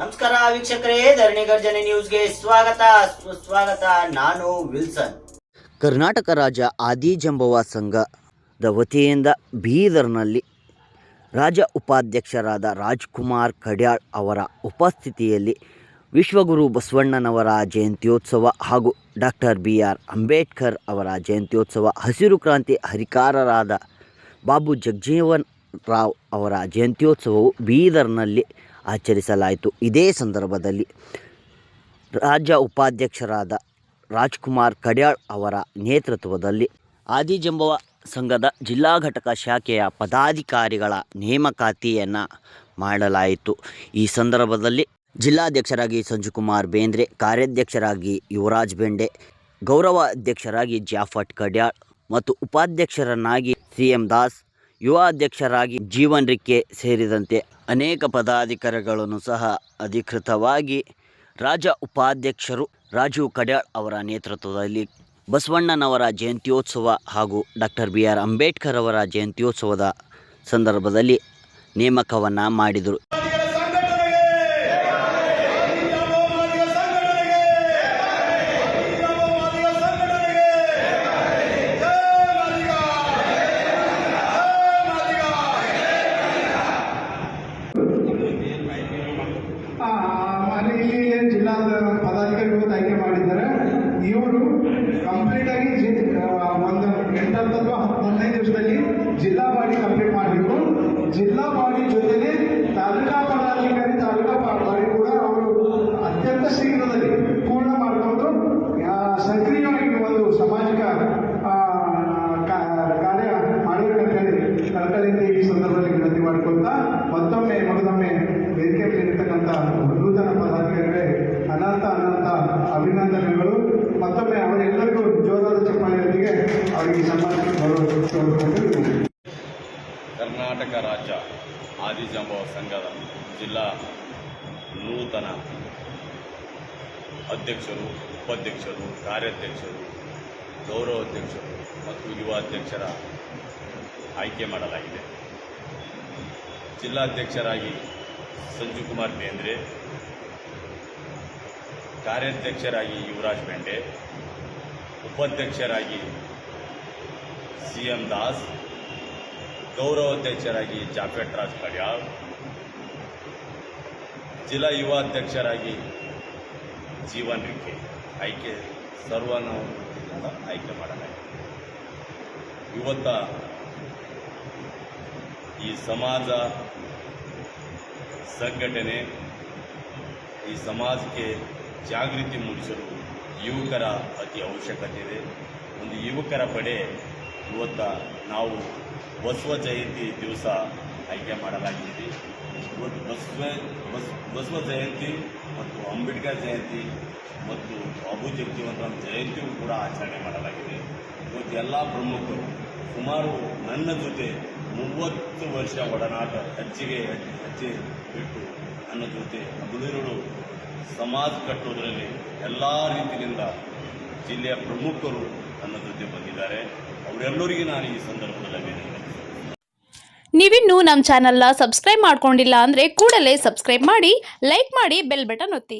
ನಮಸ್ಕಾರ ವೀಕ್ಷಕರೇ, ಧರಣಿ ಗರ್ಜನೆ ನ್ಯೂಸ್ಗೆ ಸ್ವಾಗತ. ಸುಸ್ವಾಗತ ನಾನು ವಿಲ್ಸನ್. ಕರ್ನಾಟಕ ರಾಜ್ಯ ಆದಿಜಂಬವ ಸಂಘದ ವತಿಯಿಂದ ಬೀದರ್ನಲ್ಲಿ ರಾಜ್ಯ ಉಪಾಧ್ಯಕ್ಷರಾದ ರಾಜ್ಕುಮಾರ್ ಕಡ್ಯಾಳ್ ಅವರ ಉಪಸ್ಥಿತಿಯಲ್ಲಿ ವಿಶ್ವಗುರು ಬಸವಣ್ಣನವರ ಜಯಂತ್ಯೋತ್ಸವ ಹಾಗೂ ಡಾಕ್ಟರ್ ಬಿ ಆರ್ ಅಂಬೇಡ್ಕರ್ ಅವರ ಜಯಂತ್ಯೋತ್ಸವ, ಹಸಿರು ಕ್ರಾಂತಿ ಹರಿಕಾರರಾದ ಬಾಬು ಜಗಜೀವನ್ ರಾವ್ ಅವರ ಜಯಂತ್ಯೋತ್ಸವವು ಬೀದರ್ನಲ್ಲಿ ಆಚರಿಸಲಾಯಿತು. ಇದೇ ಸಂದರ್ಭದಲ್ಲಿ ರಾಜ್ಯ ಉಪಾಧ್ಯಕ್ಷರಾದ ರಾಜ್ಕುಮಾರ್ ಕಡ್ಯಾಳ್ ಅವರ ನೇತೃತ್ವದಲ್ಲಿ ಆದಿಜಂಬವ ಸಂಘದ ಜಿಲ್ಲಾ ಘಟಕ ಶಾಖೆಯ ಪದಾಧಿಕಾರಿಗಳ ನೇಮಕಾತಿಯನ್ನು ಮಾಡಲಾಯಿತು. ಈ ಸಂದರ್ಭದಲ್ಲಿ ಜಿಲ್ಲಾಧ್ಯಕ್ಷರಾಗಿ ಸಂಜುಕುಮಾರ್ ಬೇಂದ್ರೆ, ಕಾರ್ಯಾಧ್ಯಕ್ಷರಾಗಿ ಯುವರಾಜ್ ಬೆಂಡೆ ಗೌರವ ಅಧ್ಯಕ್ಷರಾಗಿ ಜಾಫಟ್ ಕಡ್ಯಾಳ್ ಮತ್ತು ಉಪಾಧ್ಯಕ್ಷರನ್ನಾಗಿ ಸಿ ಎಂ ದಾಸ್, ಯುವ ಅಧ್ಯಕ್ಷರಾಗಿ ಜೀವನ್ ರಿಕ್ಕೆ ಸೇರಿದಂತೆ ಅನೇಕ ಪದಾಧಿಕಾರಿಗಳನ್ನು ಸಹ ಅಧಿಕೃತವಾಗಿ ರಾಜ ಉಪಾಧ್ಯಕ್ಷರು ರಾಜೀವ್ ಕಡ್ಯಾಳ್ ಅವರ ನೇತೃತ್ವದಲ್ಲಿ ಬಸವಣ್ಣನವರ ಜಯಂತ್ಯೋತ್ಸವ ಹಾಗೂ ಡಾಕ್ಟರ್ ಬಿ ಆರ್ ಅಂಬೇಡ್ಕರ್ ಅವರ ಜಯಂತ್ಯೋತ್ಸವದ ಸಂದರ್ಭದಲ್ಲಿ ನೇಮಕವನ್ನು ಮಾಡಿದರು. ಇವರು ಕಂಪ್ಲೀಟ್ ಆಗಿ ಒಂದು ಎಂಟತ್ತು ಅಥವಾ ಹದಿನೈದು ದಿವಸದಲ್ಲಿ ಜಿಲ್ಲಾ ಬಾಡಿ ಕಂಪ್ಲೀಟ್ ಮಾಡಬೇಕು ಜಿಲ್ಲಾ ಬಾಡಿ ಜೊತೆಗೆ ತಾಲೂಕಾ ಪದಾಧಿಕಾರಿ ತಾಲೂಕಾ ಬಾಡಿ ಕೂಡ ಅವರು ಅತ್ಯಂತ ಶೀಘ್ರದಲ್ಲಿ ಪೂರ್ಣ ಮಾಡಿಕೊಂಡು ಸಕ್ರಿಯವಾಗಿ ಒಂದು ಸಾಮಾಜಿಕ ಕಾರ್ಯ ಮಾಡಬೇಕಂತ ಹೇಳಿ ಕಳಕಳಿಯಿಂದ ಈ ಸಂದರ್ಭದಲ್ಲಿ ವಿನಂತಿ ಮಾಡಿಕೊಳ್ತಾ ಮತ್ತೊಮ್ಮೆ ಮಗದೊಮ್ಮೆ ವೇದಿಕೆ ಇರತಕ್ಕಂಥ ನೂತನ ಪದಾಧಿಕಾರಿಗಳೇ ಅನಂತ ಅನಂತ ಅಭಿನಂದನೆಗಳು. ಕರ್ನಾಟಕ ರಾಜ್ಯ ಆದಿಜಾಂಬವ ಸಂಘದ ಜಿಲ್ಲಾ ನೂತನ ಅಧ್ಯಕ್ಷರು, ಉಪಾಧ್ಯಕ್ಷರು, ಕಾರ್ಯಾಧ್ಯಕ್ಷರು, ಗೌರವ ಅಧ್ಯಕ್ಷರು ಮತ್ತು ಯುವ ಅಧ್ಯಕ್ಷರ ಆಯ್ಕೆ ಮಾಡಲಾಗಿದೆ. ಜಿಲ್ಲಾಧ್ಯಕ್ಷರಾಗಿ ಸಂಜುಕುಮಾರ್ ಬೇಂದ್ರೆ, ಕಾರ್ಯಾಧ್ಯಕ್ಷರಾಗಿ ಯುವರಾಜ್ ಬೆಂಡೆ, ಉಪಾಧ್ಯಕ್ಷರಾಗಿ ಸಿ ಎಂ ದಾಸ್, ಗೌರವಾಧ್ಯಕ್ಷರಾಗಿ ಜಾಫೆಟ್ ರಾಜ್ ಕಡ್ಯಾಳ್, ಜಿಲ್ಲಾ ಯುವ ಅಧ್ಯಕ್ಷರಾಗಿ ಜೀವನ್ ರಿಕೆ ಆಯ್ಕೆ ಸರ್ವನ ಆಯ್ಕೆ ಮಾಡಲಾಗಿದೆ. ಇವತ್ತ ಈ ಸಮಾಜ ಸಂಘಟನೆ, ಈ ಸಮಾಜಕ್ಕೆ ಜಾಗೃತಿ ಮೂಡಿಸಲು ಯುವಕರ ಅತಿ ಅವಶ್ಯಕತೆ ಇದೆ. ಒಂದು ಯುವಕರ ಪಡೆ ಇವತ್ತ ನಾವು ಬಸವ ಜಯಂತಿ ದಿವಸ ಆಯ್ಕೆ ಮಾಡಲಾಗಿದ್ದೀವಿ ಇವತ್ತು ಬಸವ, ಬಸ್, ಬಸವ ಜಯಂತಿ ಮತ್ತು ಅಂಬೇಡ್ಕರ್ ಜಯಂತಿ ಮತ್ತು ಅಬು ಜಗಜೀವನರಾಮ್ ಜಯಂತಿಯೂ ಕೂಡ ಆಚರಣೆ ಮಾಡಲಾಗಿದೆ. ಇವತ್ತು ಎಲ್ಲ ಪ್ರಮುಖರು ಸುಮಾರು ನನ್ನ ಜೊತೆ ಮೂವತ್ತು ವರ್ಷ ಒಡನಾಟ ಹೆಚ್ಚಿಗೆ ಹೆಚ್ಚಿ ಬಿಟ್ಟು ನನ್ನ ಜೊತೆ ಹಗಲಿರುಳು ಸಮಾಜ ಕಟ್ಟೋದರಲ್ಲಿ ಎಲ್ಲ ರೀತಿಯಿಂದ ಜಿಲ್ಲೆಯ ಪ್ರಮುಖರು ನನ್ನ ಜೊತೆ ಬಂದಿದ್ದಾರೆ. ಅವರೆಲ್ಲರಿಗೂ ನಾನು ಈ ಸಂದರ್ಭದಲ್ಲಿ ನೀವಿನ್ನೂ ನಮ್ಮ ಚಾನಲ್ನ ಸಬ್ಸ್ಕ್ರೈಬ್ ಮಾಡ್ಕೊಂಡಿಲ್ಲ ಅಂದರೆ ಕೂಡಲೇ ಸಬ್ಸ್ಕ್ರೈಬ್ ಮಾಡಿ, ಲೈಕ್ ಮಾಡಿ, ಬೆಲ್ ಬಟನ್ ಒತ್ತಿ.